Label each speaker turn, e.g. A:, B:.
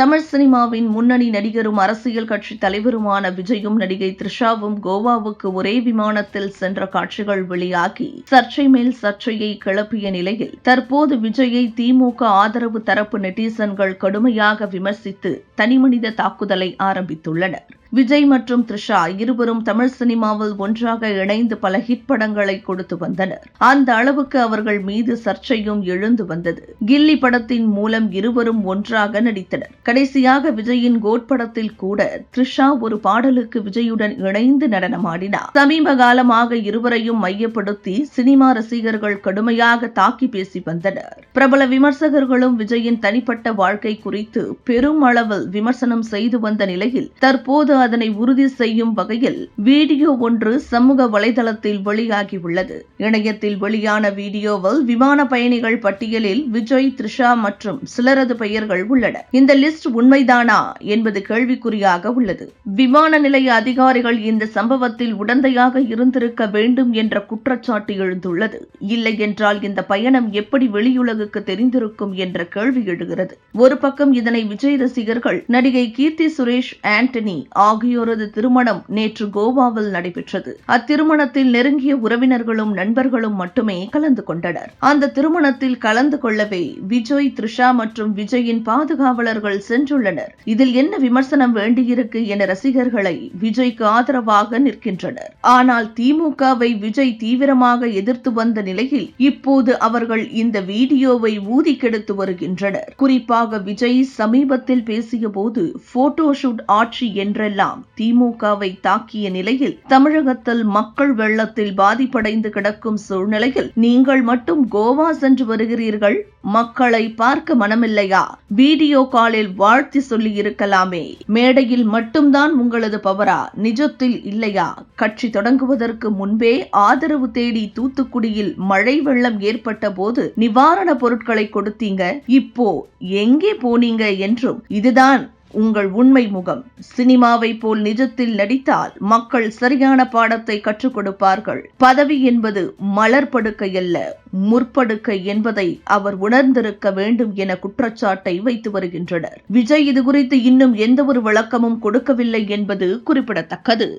A: தமிழ் சினிமாவின் முன்னணி நடிகரும் அரசியல் கட்சி தலைவருமான விஜயும் நடிகை த்ரிஷாவும் கோவாவுக்கு ஒரே விமானத்தில் சென்ற காட்சிகள் வெளியாகி சர்ச்சை மேல் சர்ச்சையை கிளப்பிய நிலையில் தற்போது விஜயை திமுக ஆதரவு தரப்பு நெட்டிசன்கள் கடுமையாக விமர்சித்து தனிமனித தாக்குதலை ஆரம்பித்துள்ளனர். விஜய் மற்றும் த்ரிஷா இருவரும் தமிழ் சினிமாவில் ஒன்றாக இணைந்து பல ஹிட் படங்களை கொடுத்து வந்தனர். அந்த அளவுக்கு அவர்கள் மீது சர்ச்சையும் எழுந்து வந்தது. கில்லி படத்தின் மூலம் இருவரும் ஒன்றாக நடித்தனர். கடைசியாக விஜயின் கோட் படத்தில் கூட த்ரிஷா ஒரு பாடலுக்கு விஜயுடன் இணைந்து நடனமாடினார். சமீப காலமாக இருவரையும் மையப்படுத்தி சினிமா ரசிகர்கள் கடுமையாக தாக்கி பேசி வந்தனர். பிரபல விமர்சகர்களும் விஜயின் தனிப்பட்ட வாழ்க்கை குறித்து பெரும் அளவில் விமர்சனம் செய்து வந்த நிலையில் தற்போது அதனை உறுதி செய்யும் வகையில் வீடியோ ஒன்று சமூக வலைதளத்தில் வெளியாகியுள்ளது. இணையத்தில் வெளியான வீடியோவில் விமான பயணிகள் பட்டியலில் விஜய் த்ரிஷா மற்றும் சிலரது பெயர்கள் உள்ளன. இந்த லிஸ்ட் உண்மைதானா என்பது கேள்விக்குறியாக உள்ளது. விமான நிலைய அதிகாரிகள் இந்த சம்பவத்தில் உடந்தையாக இருந்திருக்க வேண்டும் என்ற குற்றச்சாட்டு எழுந்துள்ளது. இல்லை என்றால் இந்த பயணம் எப்படி வெளியுலகுக்கு தெரிந்திருக்கும் என்ற கேள்வி எழுகிறது. ஒரு பக்கம் இதனை விஜய் ரசிகர்கள் நடிகை கீர்த்தி சுரேஷ் ஆண்டனி ஆகியோரது திருமணம் நேற்று கோவாவில் நடைபெற்றது. அத்திருமணத்தில் நெருங்கிய உறவினர்களும் நண்பர்களும் மட்டுமே கலந்து கொண்டனர். அந்த திருமணத்தில் கலந்து கொள்ளவே விஜய் த்ரிஷா மற்றும் விஜயின் பாதுகாவலர்கள் சென்றுள்ளனர். இதில் என்ன விமர்சனம் வேண்டியிருக்கு என ரசிகர்களை விஜய்க்கு ஆதரவாக நிற்கின்றனர். ஆனால் திமுகவை விஜய் தீவிரமாக எதிர்த்து வந்த நிலையில் இப்போது அவர்கள் இந்த வீடியோவை ஊதி கெடுத்து வருகின்றனர். குறிப்பாக விஜய் சமீபத்தில் பேசிய போது போட்டோ ஷூட் ஆட்சி என்றெல்லாம் திமுகவை தாக்கிய நிலையில் தமிழகத்தில் மக்கள் வெள்ளத்தில் பாதிப்படைந்து கிடக்கும் சூழ்நிலையில் நீங்கள் மட்டும் கோவா சென்று வருகிறீர்கள்? மக்களை பார்க்க மனமில்லையா? வீடியோ காலில் வாழ்த்தி சொல்லி இருக்கலாமே மேடையில் மட்டும்தான் உங்களது பவரா? நிஜத்தில் இல்லையா? கட்சி தொடங்குவதற்கு முன்பே ஆதரவு தேடி தூத்துக்குடியில் மழை வெள்ளம் ஏற்பட்ட போது நிவாரண பொருட்களை கொடுத்தீங்க. இப்போ எங்கே போனீங்க என்றும் இதுதான் உங்கள் உண்மை முகம் சினிமாவை போல் நிஜத்தில் நடித்தால் மக்கள் சரியான பாடத்தை கற்றுக் கொடுப்பார்கள். பதவி என்பது மலர் படுக்கை அல்ல முற்படுக்கை என்பதை அவர் உணர்ந்திருக்க வேண்டும் என குற்றச்சாட்டை வைத்து வருகின்றனர். விஜய் இது குறித்து இன்னும் எந்த ஒரு விளக்கமும் கொடுக்கவில்லை என்பது குறிப்பிடத்தக்கது.